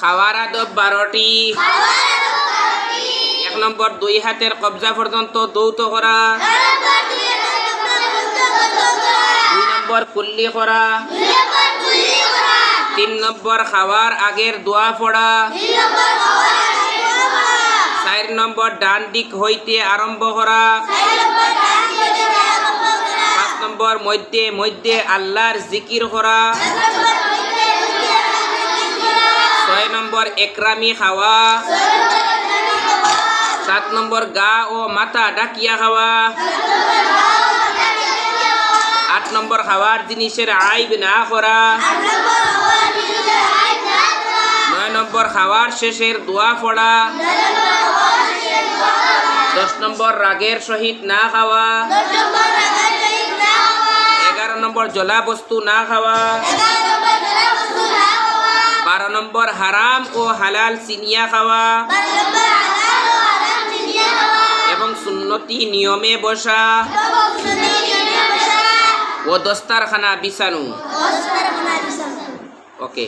খাওয়ার আদব বারোটি। এক নম্বর দুই হাতের কবজা পর্যন্ত দৌত করা। দুই নম্বর কুল্লি করা। তিন নম্বর খাওয়ার আগের দোয়া পড়া। চার নম্বর ডান দিক হইতে আরম্ভ করা। পাঁচ নম্বর মধ্যে মধ্যে আল্লাহর জিকির করা। নম্বর একরামি খাওয়া সাত নম্বর গা ও মাথা ডাকিয়া খাওয়া আট নম্বর খাওয়ার জিনিসের আইব না করা। নয় নম্বর খাওয়ার শেষের দোয়া পড়া। দশ নম্বর রাগের সহিত না খাওয়া। এগারো নম্বর জলা বস্তু না খাওয়া। বারো নম্বর হারাম ও হালাল চিনিয়া খাওয়া। এবং সুন্নতি নিয়মে বসা। ও দস্তারখানা বিছানু। ওকে।